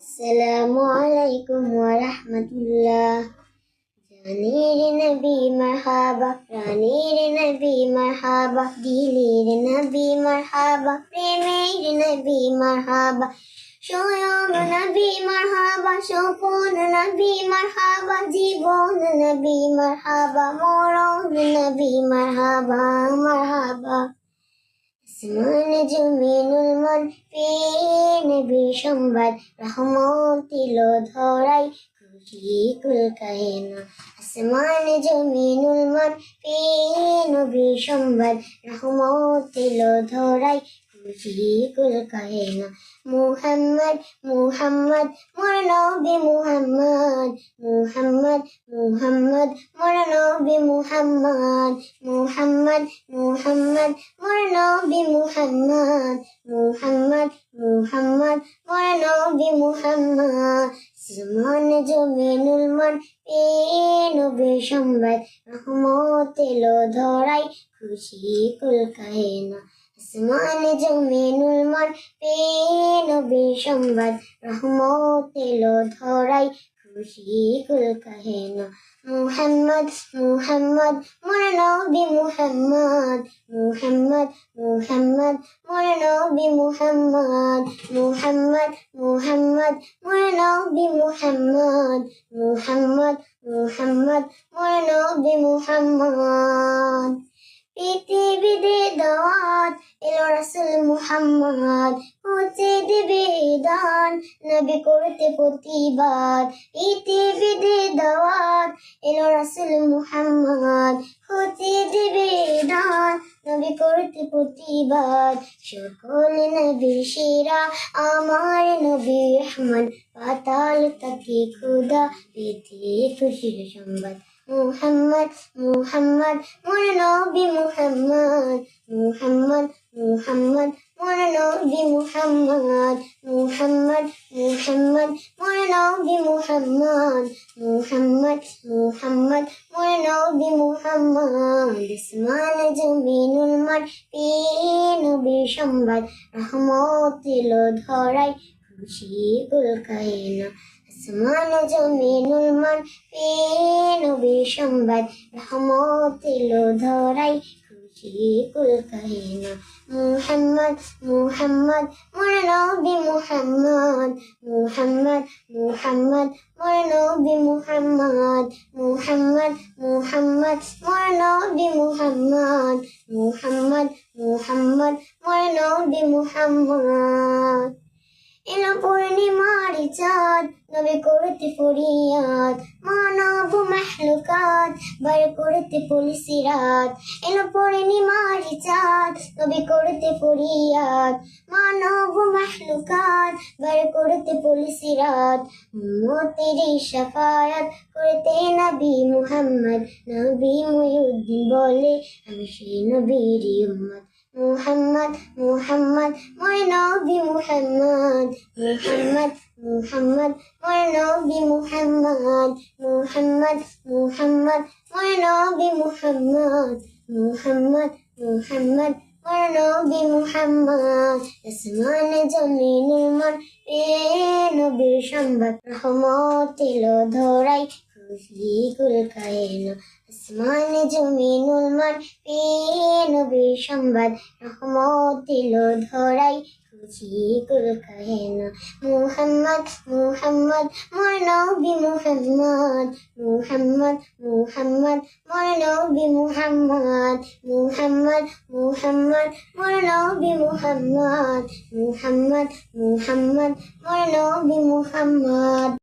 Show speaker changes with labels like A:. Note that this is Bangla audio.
A: السلام عليكم ورحمة الله. راني لنبي مرحبا. راني لنبي مرحبا. ديلي لنبي مرحبا. بريمي لنبي مرحبا. স্বয়ং নবী মারহাবা স্বপন নবী মারহাবা জীবন নবী মারহাবা মরণ নবী মারহাবা মারহাবা আসমান জমিনুল মন পেয়ে নবী সম্বাদ রহমতিল ধরাই খুশি কুল কাহেনা আসমান জমিনুল মন পেয়ে নবী সম্বাদ রহমতিল ধরাই খুশি কুল কাহেনা মুহাম্মদ মুহাম্মদ মোর নবী মুহাম্মদ মুহাম্মদ মুহাম্মদ মোর নবী মুহাম্মদ মুহাম্মদ মুহাম্মদ মোর নবী মুহাম্মদ মুহাম্মদ মুহাম্মদ মোর নবী মুহাম্মদ সমান জমিনুল মন এ নবী সম্বাদ রহমত এলো ধরাই খুশি কুল কাহেনা আসমান জমিনুল মন পে নবী সম্বাদ রহমত এলো ধরাই খুশি কুল কাহেনা মুহাম্মদ মুহাম্মদ মোর নবী মুহাম্মদ মুহাম্মদ মুহাম্মদ মোর নবী মুহাম্মদ মুহাম্মদ মুহাম্মদ মোর নবী মুহাম্মদ মুহাম্মদ মুহাম্মদ মোর নবী মুহাম্মদ পৃথিবীতে দাওয়াত এলো রাসূল মুহাম্মদ হতে দিবে দান নবী করতে প্রতিবাদ পৃথিবীতে দাওয়াত এলো রাসূল মুহাম্মদ হতে দিবে দান নবী করতে প্রতিবাদ সকল নবী সেরা আমার নবী রহমান পাতাল তাকে খুদা পেতে খুশির সংবাদ মুহাম্মদ মুহাম্মদ মোর নবী মুহাম্মদ মুহাম্মদ মুহাম্মদ মোর নবী মুহাম্মদ মুহাম্মদ মুহাম্মদ মোর নবী মুহাম্মদ মুহাম্মদ মুহাম্মদ মোর নবী মুহাম্মদ আসমান জমিনুল মান পে নবী সম্বাদ রহমত এলো ধরাই খুশি কুল কায়না আসমান জমিনুল মান পে নবী সম্বাদ রহমত এলো ধরাই খুশি কুল কাহিনা মুহাম্মদ মুহাম্মদ মোর নবী মুহাম্মদ মুহাম্মদ মুহাম্মদ মোর নবী মুহাম্মদ মুহাম্মদ এলো পূর্ণিমার চাঁদ নবী করতে ফরিয়াদ। মানব মাহলুকাত বার করতে পুলিশি রাত এলো পূর্ণিমার চাঁদ নবী করতে ফরিয়াদ। মানব মাহলুকাত বার করতে পুলিশি রাত উম্মতের শাফায়াত করতে নবী মুহাম্মদ, নবী মুয়ুদ্দিন বলে, আমি সেই নবীর উম্মত। মুহাম্মদ মুহাম্মদ মোর নবী মুহাম্মদ। মুহাম্মদ মুহাম্মদ মোর নবী মুহাম্মদ। মুহাম্মদ মুহাম্মদ মোর নবী মুহাম্মদ। মুহাম্মদ মুহাম্মদ মোর নবী মুহাম্মদ। আসমান জমিনুল মন, এ নবীর সম্বাদ রহমত এলো ধরাই কুল কায়না আসমান জমিনুল মান পে নবীর সম্বাদ রহমত এলো ধরাই কুল কাহেনা মুহাম্মদ মুহাম্মদ মোর নবী মুহাম্মদ মুহাম্মদ মুহাম্মদ মোর নবী মুহাম্মদ মুহাম্মদ মুহাম্মদ মোর মুহাম্মদ মুহাম্মদ মুহাম্মদ মোর মুহাম্মদ